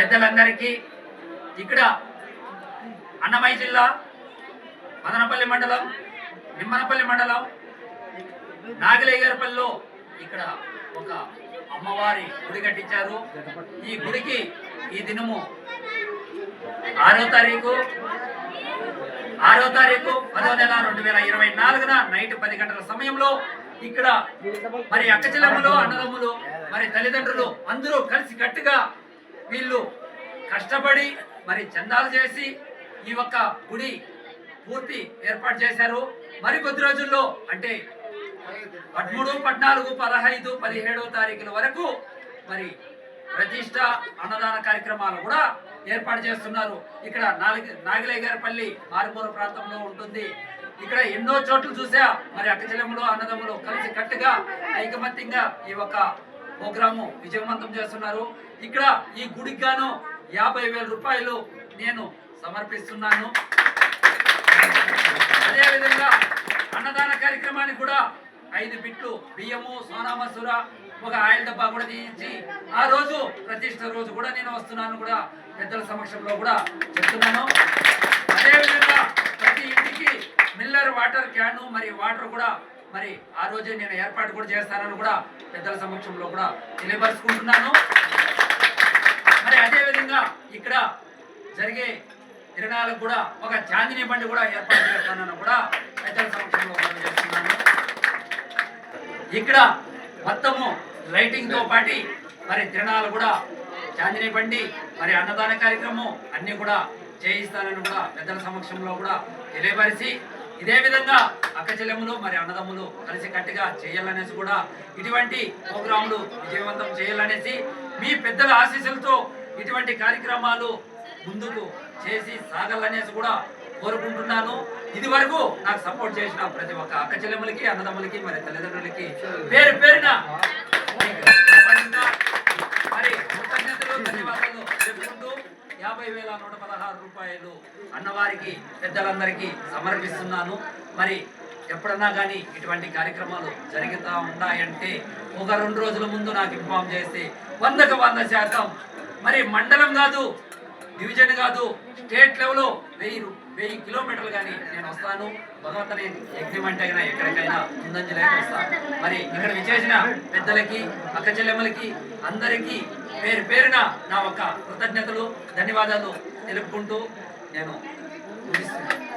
పెద్దలందరికీ ఇక్కడ అన్నమయ్య జిల్లా మదనపల్లి మండలం నిమ్మనపల్లి మండలం నాగలేగరపల్లిలో ఇక్కడ ఒక అమ్మవారి గుడి కట్టించారు. ఈ గుడికి ఈ దినము ఆరో తారీఖు ఆరో తారీఖు పదో నెల రెండు వేల ఇరవై నాలుగున నైట్ పది గంటల సమయంలో ఇక్కడ మరి అక్కచెల్లెమ్మలు అన్నదమ్ములు మరి తల్లిదండ్రులు అందరూ కలిసి కట్టుగా వీళ్ళు కష్టపడి మరి చందాలు చేసి ఈ ఒక్క గుడి పూర్తి ఏర్పాటు చేశారు. మరి కొద్ది రోజుల్లో అంటే పదమూడు పద్నాలుగు పదహైదు పదిహేడో తారీఖుల వరకు మరి ప్రతిష్ట అన్నదాన కార్యక్రమాలు కూడా ఏర్పాటు చేస్తున్నారు. ఇక్కడ నాలుగు నాగిలేగారపల్లి మారుమూల ప్రాంతంలో ఉంటుంది. ఇక్కడ ఎన్నో చోట్ల చూసా మరి అక్కచెల్లెములు అన్నదమ్ములు కలిసి కట్టుగా ఐకమత్యంగా ఈ యొక్క ప్రోగ్రాము విజయవంతం చేస్తున్నారు. ఇక్కడ ఈ గుడికి గాను యాభై వేల రూపాయలు నేను సమర్పిస్తున్నాను. అదేవిధంగా అన్నదాన కార్యక్రమానికి కూడా ఐదు బిట్లు బియ్యము సోనా మసూర ఒక ఆయిల్ డబ్బా కూడా తీయించి ఆ రోజు ప్రతిష్ట రోజు కూడా నేను వస్తున్నాను కూడా పెద్దల సమక్షంలో కూడా చెప్తున్నాను. అదేవిధంగా ప్రతి ఇంటికి మిల్లర్ వాటర్ క్యాను మరియు వాటర్ కూడా మరి ఆ రోజే నేను ఏర్పాటు కూడా చేస్తానని కూడా పెద్దల సమక్షంలో కూడా తెలియపరుచుకుంటున్నాను మరి అదేవిధంగా ఇక్కడ జరిగే తిరణాలకు కూడా ఒక చాందిని బండి కూడా ఏర్పాటు చేస్తానని కూడా పెద్దల సమక్షంలో చేస్తున్నాను ఇక్కడ మొత్తము లైటింగ్తో పాటి మరి తిరణాలు కూడా చాందిని బండి మరి అన్నదాన కార్యక్రమం అన్నీ కూడా చేయిస్తానని కూడా పెద్దల సమక్షంలో కూడా తెలియపరిచి ఇదే విధంగా అక్క చెల్లెములు మరి అన్నదమ్ములు కలిసి కట్టుగా చేయాలనేసి కూడా ఇటువంటి ప్రోగ్రాములు విజయవంతం చేయాలనేసి మీ పెద్దల ఆశీస్సులతో ఇటువంటి కార్యక్రమాలు ముందుకు చేసి సాగాలనేసి కూడా కోరుకుంటున్నాను. ఇది వరకు నాకు సపోర్ట్ చేసిన ప్రతి ఒక్క అక్క చెల్లెములకి అన్నదమ్ములకి మరి తల్లిదండ్రులకి పేరు పేరున యాభై వేల నూట పదహారు రూపాయలు అన్నవారికి పెద్దలందరికీ సమర్పిస్తున్నాను. మరి ఎప్పుడన్నా కానీ ఇటువంటి కార్యక్రమాలు జరుగుతూ ఉన్నాయంటే ఒక రెండు రోజుల ముందు నాకు ఇన్ఫామ్ చేస్తే వందకు వంద శాతం. మరి మండలం కాదు డివిజన్ కాదు స్టేట్ లెవెల్లో వెయ్యి వెయ్యి కిలోమీటర్లు కానీ నేను వస్తాను. భగవంతుని యజ్ఞం అంటే అయినా ఎక్కడికైనా ముందంజలైనా వస్తాను మరి ఇక్కడ విచేసిన పెద్దలకి అక్క చెల్లెమ్మలకి అందరికీ పేరు పేరున నా ఒక కృతజ్ఞతలు ధన్యవాదాలు తెలుపుకుంటూ నేను ముగిస్తున్నాను.